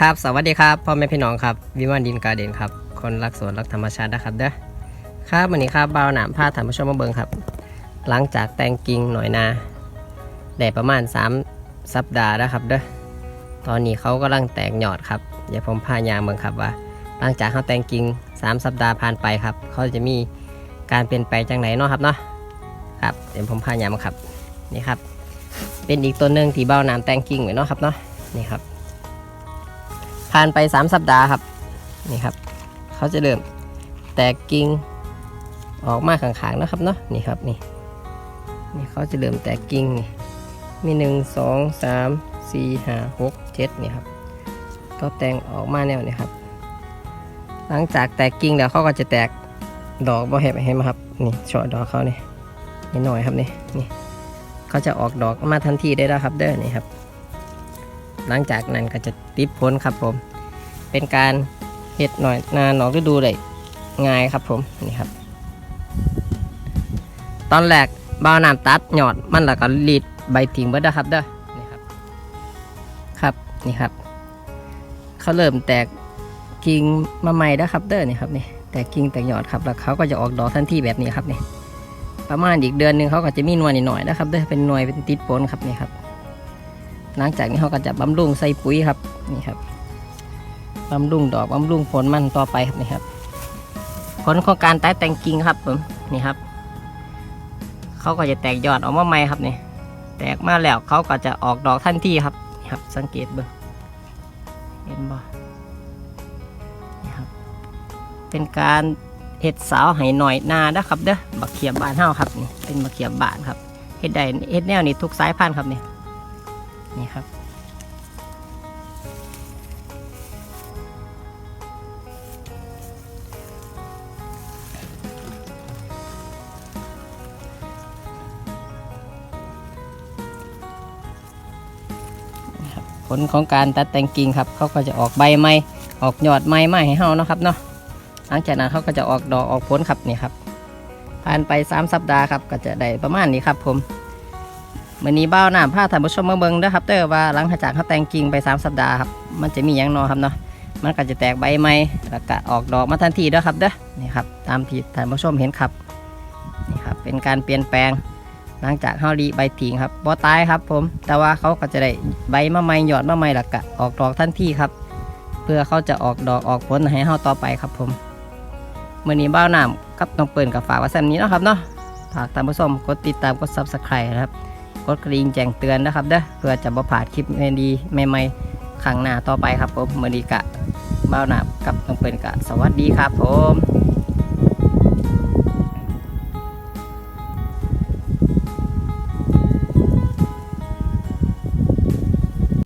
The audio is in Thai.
ครับสวัสดีครับพ่อแม่พี่น้องครับวิมานดินการเด่นครับคนรักสวนรักธรรมชาตินะครับเด้อครับวันนี้ครับบ่าวหนามพาท่านผู้ชมมาเบิงครับ หลังจากแต่งกิ่งหน่อยนาได้ประมาณ 3 สัปดาห์แล้วครับเด้อตอนนี้เขากำลังแตกยอดครับเดี๋ยวผมพายางเบิงครับว่า หลังจากเขาแต่งกิ่ง3 สัปดาห์ผ่านไปครับ เขาจะมีการเปลี่ยนแปลงจังไหนเนาะครับเนาะครับเดี๋ยวผมพายางมาครับนี่ครับ เป็นอีกตัวหนึ่งที่เบ้าน้ำแต่งกิ่งไว้เนาะครับเนาะนี่ครับ ผ่านไป 3 สัปดาห์ครับนี่ครับ เขาจะเริ่มแตกกิ่งออกมาข้างๆนะครับเนาะนี่ครับนี่นี่เขาจะเริ่มแตกกิ่งนี่มีหนึ่งสองสามสี่ห้าหกเจ็ดนี่ครับก็แตงออกมาแนวนี้ครับ หลังจากแตกกิ่งแล้วเขาก็จะแตกดอกบ่เห็นเห็นไหมครับนี่ช่อดอกเขานี่นิดหน่อยครับนี่นี่เขาจะออกดอกมาทันทีได้แล้วครับเด้อนี่ครับ หลังจากนั้นก็จะติดผลครับผม เป็นการเห็ดหน่อยนาหนอกฤดูเลยง่ายครับผมนี่ครับ ตอนแรกบาวน้ำตัดหยอดมันแล้วก็รีดใบทิ้งเบิดนะครับเด้อนี่ครับครับนี่ครับ เขาเริ่มแตกกิ่งมาใหม่แล้วครับเด้อนี่ครับนี่แตกกิ่งแตกหยอดครับแล้วเขาก็จะออกดอกทันทีแบบนี้ครับนี่ประมาณอีกเดือนหนึ่งเขาก็จะมีหน่วยนิดหน่อยนะครับเด้อเป็นหน่วยเป็นติดผลครับนี่ครับ หลังจากนี้เขาก็จะบำรุงใส่ปุ๋ยครับนี่ครับบำรุงดอกบำรุงผลมันต่อไปครับนี่ครับ ผลของการแตกแต่งกิ่งครับผมนี่ครับเขาก็จะแตกยอดออกมาใหม่ครับนี่แตกมาแล้วเขาก็จะออกดอกทันทีครับนี่ครับ สังเกตเบิ่งเห็นบ่นี่ครับ เป็นการเห็ดสาวให้หน่อยนานะครับเด้อบักเขียบบานเฮาครับนี่เป็นบักเขียบบานครับเห็ดได้เห็ดแนวนี้ทุกสายพันธุ์ครับนี่ นี่ครับ ผลของการตัดแต่งกิ่งครับ เขาก็จะออกใบใหม่ออกยอดใหม่มาให้เฮาเนาะครับเนาะหลังจากนั้นเขาก็จะออกดอกออกผลครับนี่ครับผ่านไป 3 สัปดาห์ครับก็จะได้ประมาณนี้ครับผม มื่อนี้บ้าวน้ำผ้าท่านผู้ชมมาเบิ่งเด้อครับเด้อว่าหลังจากเขาแต่งกิ่งไป 3 สัปดาห์ครับมันจะมีหยังนอครับเนาะมันก็จะแตกใบใหม่แล้วก็ออกดอกมาทันทีเด้อครับเด้อนี่ครับตามที่ท่านผู้ชมเห็นครับนี่ครับเป็นการเปลี่ยนแปลง หลังจากเฮารีใบทิ้งครับบ่ตายครับ ผมแต่ว่าเขาก็จะได้ใบมาใหม่หยอดมาใหม่แล้วก็ออกดอกทันทีครับ เพื่อเขาจะออกดอกออกผลให้เฮาต่อไปครับผมมื่อนี้บ้าวน้ำกับน้องเปิ่นกับฝากไว้แซมนี้เนาะครับเนาะฝากท่านผู้ชมกดติดตามกด subscribe นะครับ กดกระดิ่งแจ้งเตือนนะครับเด้อเพื่อจะบ่พลาดคลิปดีใหม่ๆครั้งหน้าต่อไปครับผมมือดีกะบ้าวหนากับน้องเปิ่นกะสวัสดีครับผม